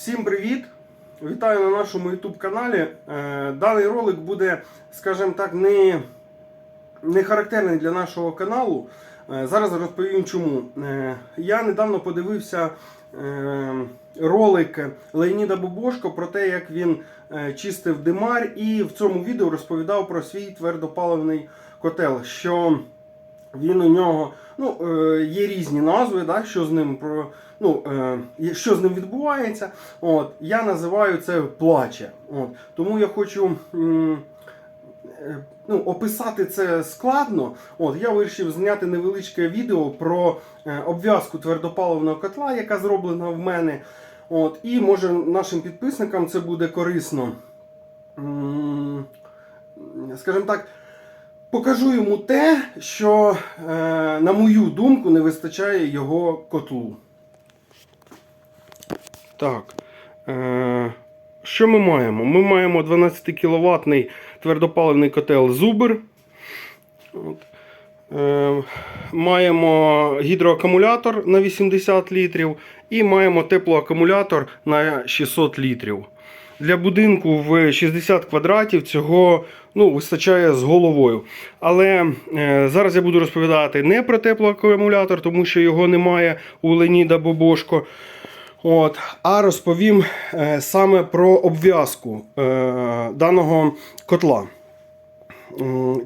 Всім привіт! Вітаю на нашому YouTube каналі. Е, Даний ролик буде, скажімо так, не, не характерний для нашого каналу. Е, Зараз розповім чому. Е, Я недавно подивився ролик Леоніда Бобошко про те, як він чистив димар, і в цьому відео розповідав про свій твердопаливний котел. що він у нього ну, е, є різні назви, да, що з ним про. Ну, е, що з ним відбувається, от, я називаю це плаче. От, тому я хочу е, ну, описати це складно. От, я вирішив зняти невеличке відео про обв'язку твердопаливного котла, яка зроблена в мене. От, і може нашим підписникам це буде корисно. Скажімо так, покажу йому те, що, е, на мою думку, не вистачає його котлу. Так. Е, що ми маємо? Ми маємо 12 кВт твердопаливний котел Зубр. От. Е, маємо гідроакумулятор на 80 літрів і маємо теплоакумулятор на 600 літрів. Для будинку в 60 квадратів цього ну, вистачає з головою. Але е, зараз я буду розповідати не про теплоакумулятор, тому що його немає у Леніда Бобошко. От, а розповім е, саме про обв'язку е, даного котла.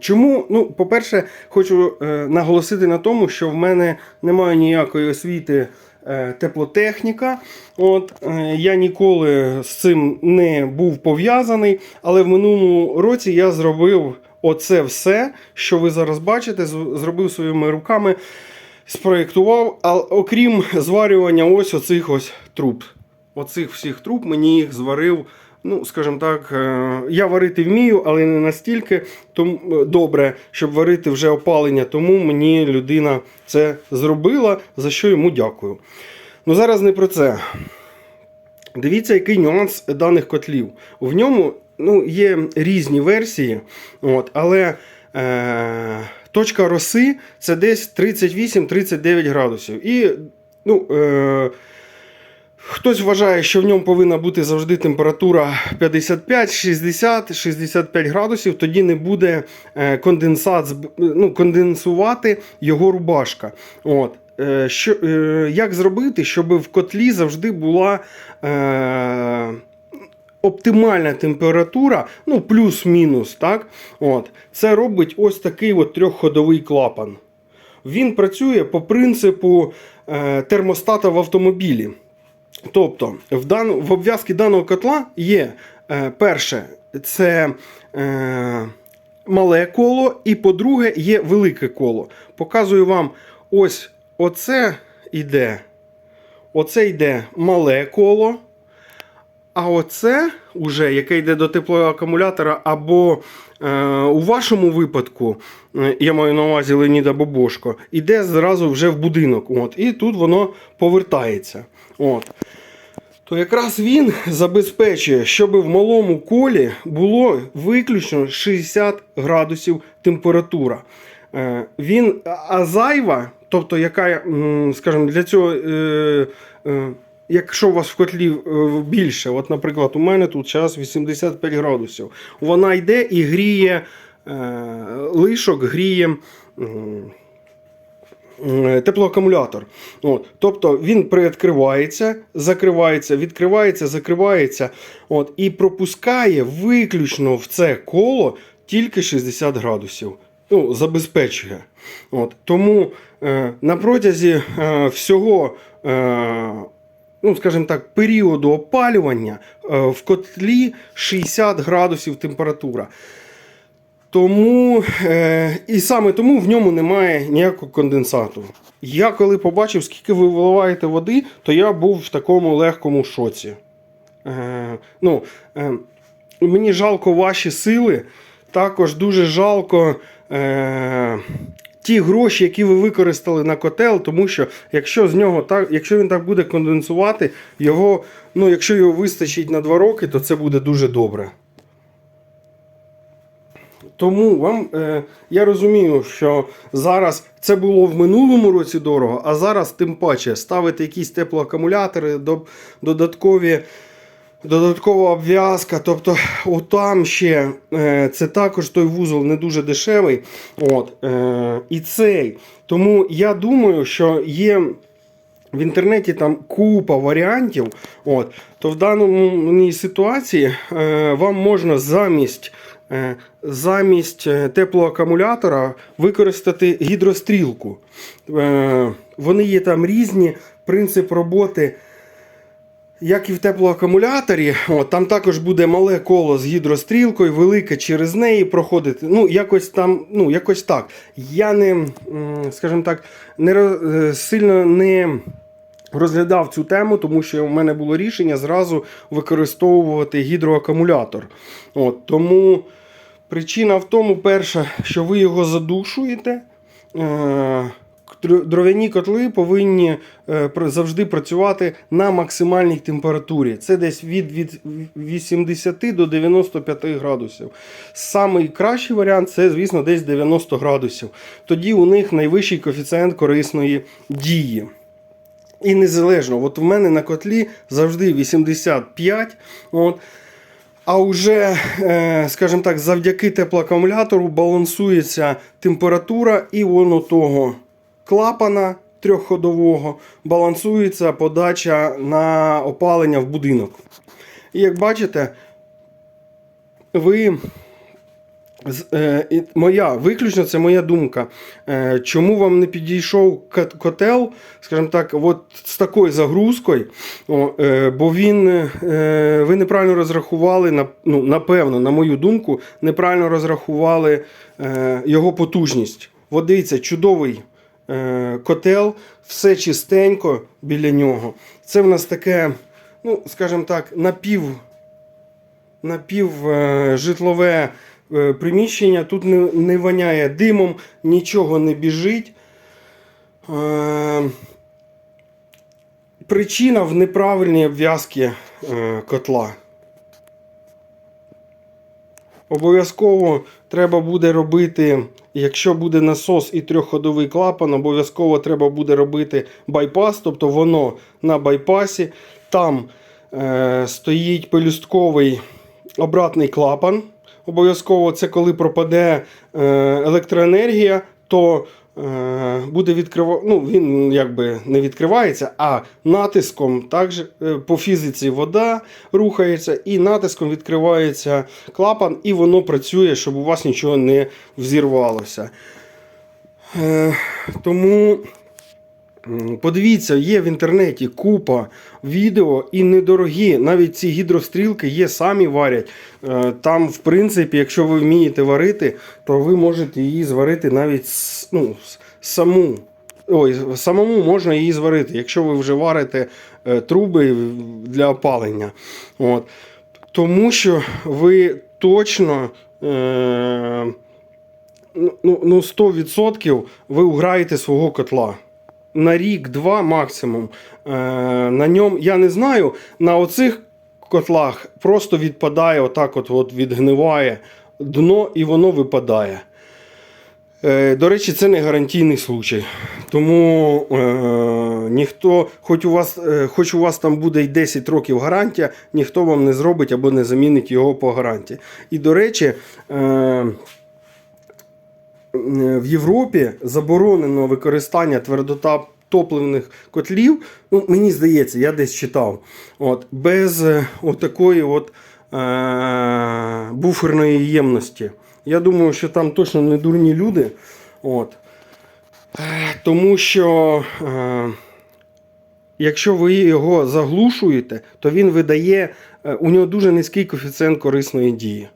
Чому? Ну, по-перше, хочу е, наголосити на тому, що в мене немає ніякої освіти теплотехніка. От, е, я ніколи з цим не був пов'язаний, але в минулому році я зробив оце все, що ви зараз бачите, зробив своїми руками, спроєктував, окрім зварювання ось оцих ось труб. Оцих всіх труб мені їх зварив. Ну, скажімо так, е, я варити вмію, але не настільки е, добре, щоб варити вже опалення. Тому мені людина це зробила, за що йому дякую. Ну зараз не про це. Дивіться, який нюанс даних котлів. В ньому ну, є різні версії, от, але е, точка роси це десь 38-39 градусів. І ну, е, Хтось вважає, що в ньому повинна бути завжди температура 55, 60, 65 градусів, тоді не буде е, конденсат, ну, конденсувати його рубашка. От. Е, Що, е, як зробити, щоб в котлі завжди була е, оптимальна температура, ну, плюс-мінус. так? От. Це робить ось такий от трьохходовий клапан. Він працює по принципу е, термостата в автомобілі. Тобто, в, дан... в обв'язці даного котла є е, перше, це е, мале коло, і по-друге, є велике коло. Показую вам ось оце йде. Оце йде мале коло. А оце, уже, яке йде до теплого акумулятора, або е, у вашому випадку, е, я маю на увазі Леніда Бобошко, йде зразу вже в будинок. От, і тут воно повертається. От. То якраз він забезпечує, щоб в малому колі було виключно 60 градусів температура. Е, Він, а зайва, тобто, яка, скажімо, для цього, е, якщо у вас в котлі е, більше, от, наприклад, у мене тут зараз 85 градусів, вона йде і гріє е, лишок, гріє. е, теплоакумулятор. От. Тобто він приоткривається, закривається, відкривається, закривається от, і пропускає виключно в це коло тільки 60 градусів. Ну, забезпечує. От. Тому е, на протязі е, всього. Е, Ну, скажімо так, періоду опалювання е, в котлі 60 градусів температура. Тому е, і саме тому в ньому немає ніякого конденсату. Я коли побачив, скільки ви виливаєте води, то я був в такому легкому шоці. Е, ну, е, мені жалко ваші сили. Також дуже жалко е, ті гроші, які ви використали на котел, тому що якщо з нього так, якщо він так буде конденсувати, його, ну, якщо його вистачить на 2 роки, то це буде дуже добре. тому вам е, я розумію, що зараз це було в минулому році дорого, а зараз тим паче ставити якісь теплоакумулятори, до, додаткові. Додаткова обв'язка, тобто отам ще е, це також той вузол не дуже дешевий. От, е, і цей. Тому я думаю, що є в інтернеті там купа варіантів. От, то в даному ситуації е, вам можна замість, замість теплоакумулятора використати гідрострілку. Вони є там різні, принцип роботи. Як і в теплоакумуляторі, от, там також буде мале коло з гідрострілкою, велике через неї проходити. Ну, якось там, ну, якось так. Я не, скажімо так, не е, сильно не розглядав цю тему, тому що в мене було рішення зразу використовувати гідроакумулятор. От, тому причина в тому, перша, що ви його задушуєте. Е- Дров'яні котли повинні е, завжди працювати на максимальній температурі. Це десь від, від 80 до 95 градусів. Самий кращий варіант це, звісно, десь 90 градусів. Тоді у них найвищий коефіцієнт корисної дії. І незалежно, от в мене на котлі завжди 85. От. А вже, е, скажімо так, завдяки теплоакумулятору балансується температура, і воно того клапана трьохходового балансується подача на опалення в будинок. І як бачите, ви. е, Моя виключно це моя думка. Е, Чому вам не підійшов котел, скажімо так, от з такою загрузкою? Е, бо він ви неправильно розрахували, ну, напевно, на мою думку, неправильно розрахували його потужність. От дивіться, чудовий котел, все чистенько біля нього. Це в нас таке, ну, скажімо так, напів напівжитлове е, приміщення. Тут не, не воняє димом, нічого не біжить. Е, Причина в неправильній обв'язці е, котла. Обов'язково треба буде робити, якщо буде насос і трьохходовий клапан, обов'язково треба буде робити байпас, тобто воно на байпасі. Там е, стоїть пелюстковий обратний клапан. Обов'язково це коли пропаде е, електроенергія, то буде відкрива... ну, він якби не відкривається, а натиском також е, по фізиці вода рухається, і натиском відкривається клапан, і воно працює, щоб у вас нічого не взірвалося. Е, тому. Подивіться, є в інтернеті купа відео і недорогі. Навіть ці гідрострілки є, самі варять. Е, Там, в принципі, якщо ви вмієте варити, то ви можете її зварити навіть ну, саму. Ой, самому можна її зварити, якщо ви вже варите е, труби для опалення. От. Тому що ви точно. Е- ну, ну, 100% ви уграєте свого котла. На рік-два максимум. Е, на ньому, я не знаю, на оцих котлах просто відпадає, отак от, відгниває дно і воно випадає. Е, до речі, це не гарантійний случай. Тому е, ніхто, хоч у, вас, е, хоч у вас там буде й 10 років гарантія, ніхто вам не зробить або не замінить його по гарантії. І до речі, е, в Європі заборонено використання твердотопливних котлів. Ну, мені здається, я десь читав. От, без е, отакої от, е, буферної ємності. Я думаю, що там точно не дурні люди. От. Е, Тому що. Е, Якщо ви його заглушуєте, то він видає, е, у нього дуже низький коефіцієнт корисної дії.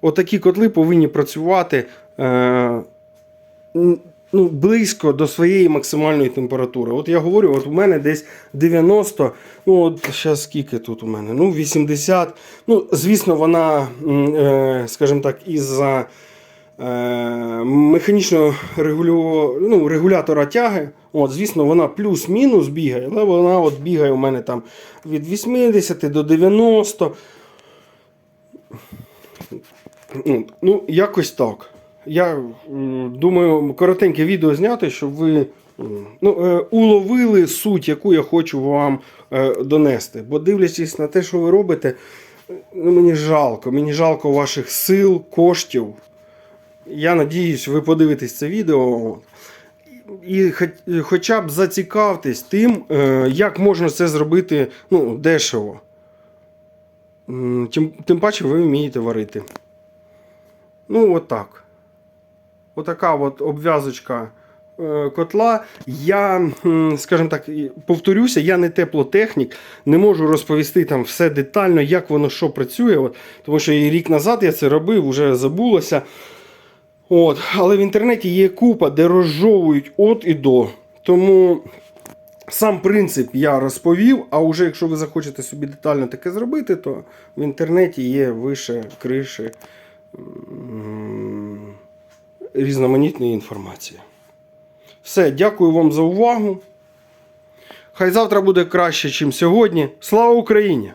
Отакі котли повинні працювати е, ну, близько до своєї максимальної температури. От я говорю, от у мене десь 90, ну от зараз скільки тут у мене? Ну, 80. Ну, звісно, вона, е, скажімо так, із-за е, механічного регулю... ну, регулятора тяги. От, звісно, вона плюс-мінус бігає, але вона от бігає у мене там від 80 до 90. Ну, якось так. Я думаю, коротеньке відео зняти, щоб ви ну, е, уловили суть, яку я хочу вам е, донести. Бо дивлячись на те, що ви робите, ну, мені жалко. Мені жалко ваших сил, коштів. Я надіюсь, ви подивитесь це відео. І хоча б зацікавтесь тим, е, як можна це зробити ну, дешево. Тим, тим паче ви вмієте варити. Ну, отак. Отака от обв'язочка е, котла. Я, скажімо так, повторюся, я не теплотехнік, не можу розповісти там все детально, як воно що працює. От, тому що і рік назад я це робив, вже забулося. От, але в інтернеті є купа, де розжовують от і до. Тому сам принцип я розповів, а вже якщо ви захочете собі детально таке зробити, то в інтернеті є вище криші різноманітної інформації. Все, дякую вам за увагу. Хай завтра буде краще, ніж сьогодні. Слава Україні!